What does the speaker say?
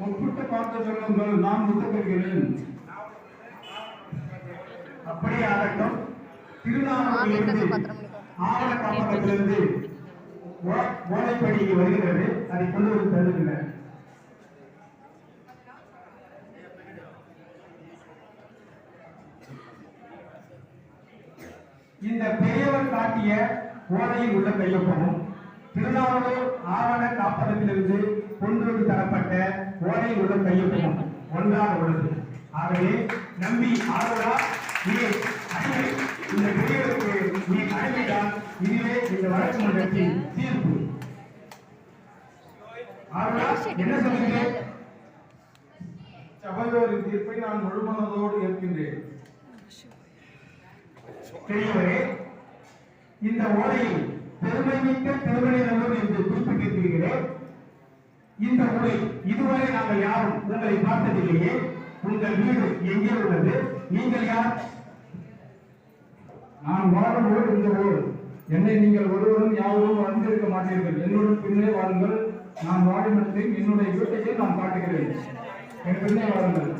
ஒப்பிட்டு பார்த்து சொல்லுங்கள் நான் முத்தப்படுகிறேன் அப்படியே ஆகட்டும் திருநாமத்திலிருந்து ஆவண காப்பகத்திலிருந்து ஓலைப்படி வருகிறது. அதை கொண்டு வந்து தருகிறேன் இந்த பெரியவர் காட்டிய ஓலையில் உள்ள கையொப்பமும் திருநாவலூர் ஆவண காப்பகத்திலிருந்து வந்து தரப்பட்ட ஓலையில் உள்ள கையொப்பமும் ஒன்றாக உள்ளது. ஆகவே நம்பி ஆறுடா நீ அடிமை இந்த பெரியவருக்கு நீ அடிமைதான். இதுவே இந்த வழக்கு மன்றத்தின் தீர்ப்பு. என்ன சொல்லுங்க சபையோரின் தீர்ப்பை நான் முழுமனதோடு ஏற்கின்றேன். பெரியவரே இந்த ஓலையில் பெருமை மிக்க திருமணி இந்த ஊரை இதுவரை நாங்கள் யாரும் உங்களை பார்த்ததில்லையே. உங்கள் வீடு எங்கே உள்ளது? நீங்கள் யார்? நான் வாழும் ஊர் இந்த ஊர். என்னை நீங்கள் ஒருவரும் யாரும் வந்திருக்க மாட்டீர்கள். என்னுடன் பின்னே வாருங்கள். நான் வாழும் இடத்தையும் என்னுடைய வீட்டையும் நான் காட்டுகிறேன். என் பின்னே வாருங்கள்.